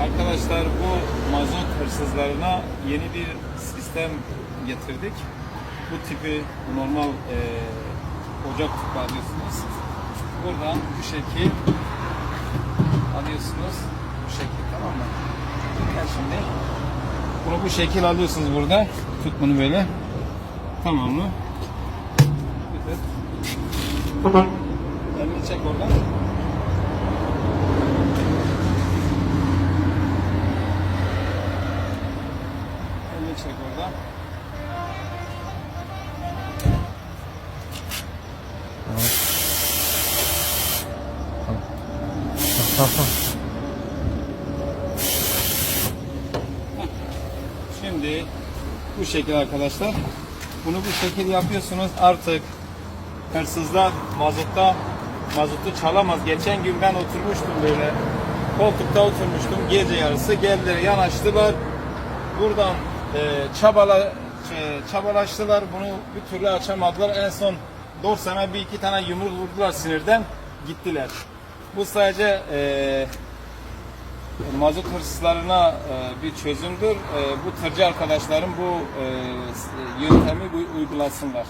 Arkadaşlar bu mazot hırsızlarına yeni bir sistem getirdik. Bu tipi normal e, ocak tüpü alıyorsunuz. Buradan bu şekil alıyorsunuz. Bu şekil tamam mı? Gel şimdi. Bunu bu şekil alıyorsunuz burada. Tut bunu böyle. Tamam mı? Tut. Elini çek oradan. Elini çek oradan. Şimdi bu şekil arkadaşlar. Bunu bu şekil yapıyorsunuz. Artık hırsızlar mazutta mazotu çalamaz. Geçen gün ben oturmuştum böyle. Koltukta oturmuştum. Gece yarısı geldiler yanaştılar. Buradan e, çabala e, çabalaştılar. Bunu bir türlü açamadılar. En son dorsana bir iki tane yumruk vurdular sinirden. Gittiler. Bu sadece e, mazot hırsızlarına e, bir çözümdür. E, bu tırcı arkadaşlarım bu e, yöntemi uygulasınlar.